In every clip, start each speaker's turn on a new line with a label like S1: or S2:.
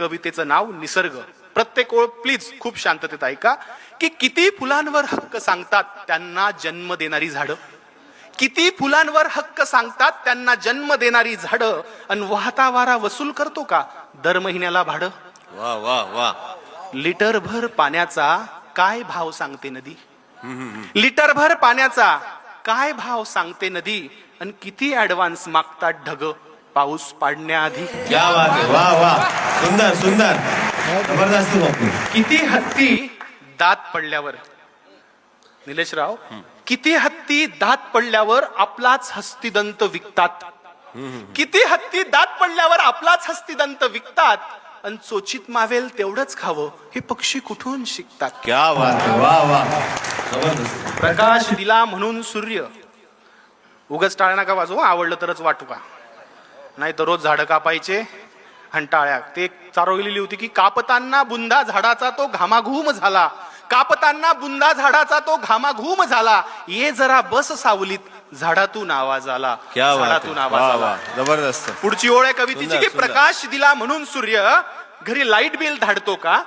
S1: कवितेचं नाव निसर्ग. प्रत्येक ओळ प्लीज खूप शांततेत ऐका. की किती फुलांवर हक्क सांगतात त्यांना जन्म देणारी झाडं. किती फुलांवर हक्क सांगतात त्यांना जन्म देणारी झाडं. आणि वाहता वारा वसूल करतो का? दर महिन्याला भाडं.
S2: वा वा वा.
S1: लिटरभर पाण्याचा काय भाव सांगते नदी? लिटरभर पाण्याचा काय भाव सांगते नदी? आणि किती ऍडव्हान्स मागतात ढग? पाऊस पाडण्याआधी.
S2: क्या बात आहे वा वा सुंदर सुंदर. जबरदस्त बापू
S1: किती हत्ती दात पडल्यावर? निलेशराव किती हत्ती दात पडल्यावर आपलाच हस्तिदंत विकतात? किती हत्ती दात पडल्यावर आपलाच हस्तिदंत विकतात? आणि चोचित मावेल तेवढंच खावं. हे पक्षी कुठून शिकतात?
S2: क्या बात आहे वा वा जबरदस्त.
S1: प्रकाश दिला म्हणून सूर्य. उगच टाळ्या नका वाजवू आवडलं तरच वाटू का? नाही तर रोज झाडं कापायचे आणि टाळ्या. ते एक चारवलेली होती की कापताना बुंदा झाडाचा तो घामाघूम झाला. कापताना बुंदा झाडाचा तो घामाघूम झाला. ये जरा बस सावलीत झाडातून आवाज आला. झाडातून आवाज आला.
S2: जबरदस्त.
S1: पुढची ओळ आहे कवितेची की. प्रकाश दिला म्हणून सूर्य घरी लाइट बिल धाडतो का?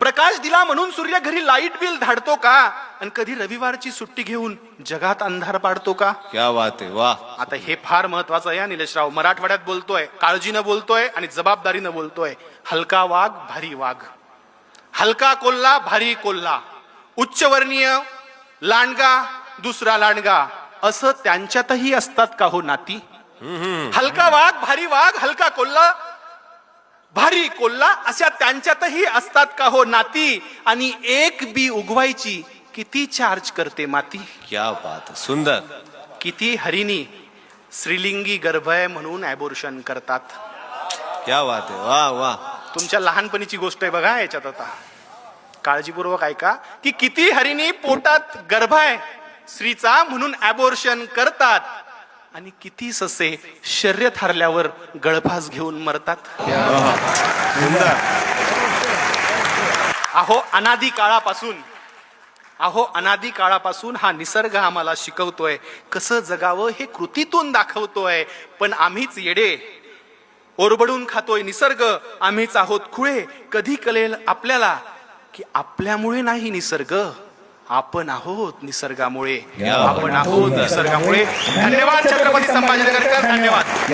S1: प्रकाश दिला म्हणून सूर्य घरी लाइट बिल धाडतो का? आणि कधी रविवारची सुट्टी घेऊन जगात अंधार पाडतो का?
S2: क्या बात आहे वा
S1: आता हे फार महत्वाचं आहे हा निलेशराव. मराठवाड्यात बोलतोय काळजीनं बोलतोय आणि जबाबदारीनं बोलतोय. हलका वाघ भारी वाघ. हलका कोल्हा भारी कोल्हा. उच्चवर्णीय लांडगा दुसरा लांडगा. असं त्यांच्यातही असतात का हो नाती? हलका वाघ भारी वाघ हलका कोल्हा भारी कोल्हा अशा त्यांच्यातही असतात का हो नाती? आणि एक बी उगवायची किती चार्ज करते माती?
S2: क्या बात सुंदर.
S1: किती हरिणी श्रीलिंगी गर्भ आहे म्हणून ऍबोर्शन करतात.
S2: क्या बात आहे वा वा.
S1: तुमच्या लहानपणीची गोष्ट आहे बघा याच्यात आता. काळजीपूर्वक ऐका की किती हरिणी पोटात गर्भ आहे स्त्रीचा म्हणून ऍबोर्शन करतात. आणि किती ससे शर्यत हरल्यावर गळफास घेऊन मरतात? अहो अनादी काळापासून अहो अनादी काळापासून हा निसर्ग आम्हाला शिकवतोय. कसं जगावं हे कृतीतून दाखवतोय. पण आम्हीच येडे. ओरबडून खातोय निसर्ग. आम्हीच आहोत खुळे. कधी कळेल आपल्याला की आपल्यामुळे नाही निसर्ग? आपण आहोत निसर्गामुळे. आपण आहोत निसर्गामुळे. धन्यवाद छत्रपती संभाजीनगरकर धन्यवाद.